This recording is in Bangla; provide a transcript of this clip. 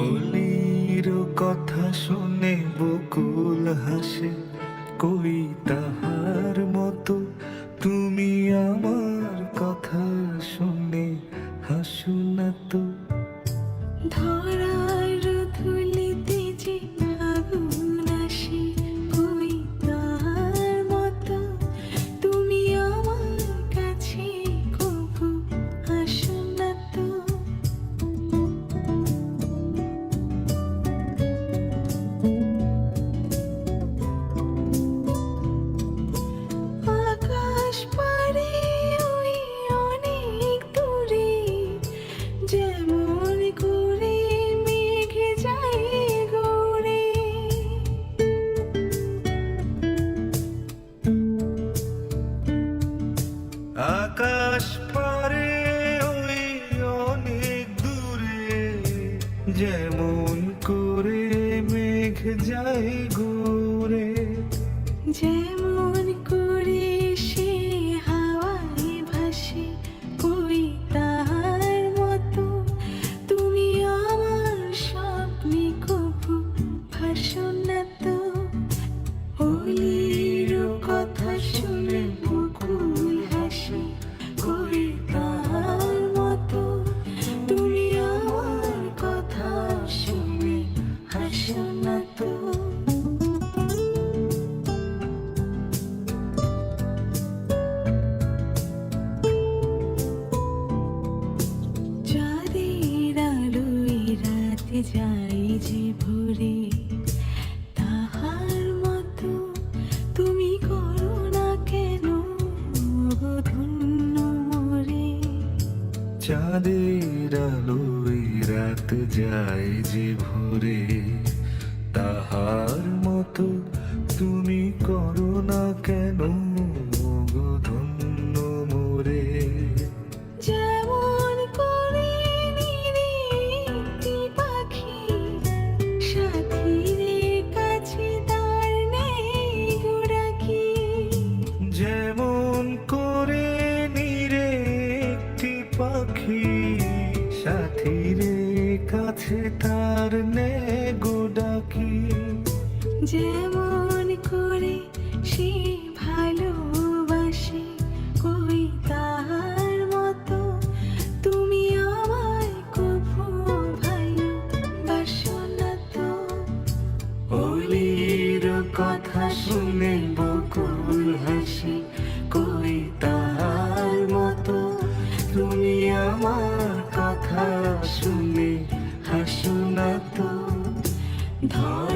অলির কথা শুনে বকুল হাসে কই তাহার হাসু না তো। আকাশ পারে ওই অনেক দূরে যেমন করে মেঘ যায় ঘুরে। যেমন যাই যে ভোরে তাহার মতো তুমি করো না কেন? ধন্য মরে। চাঁদের আলোয় রাত যায় যে ভরে, তাহার মতো কাছে তার নে গোডাকি যেমন করে সে ভালোবাসে কই তার মতো। তুমি আমায় কভু ভালোবাসো না তো। অলির কথা শুনে ধর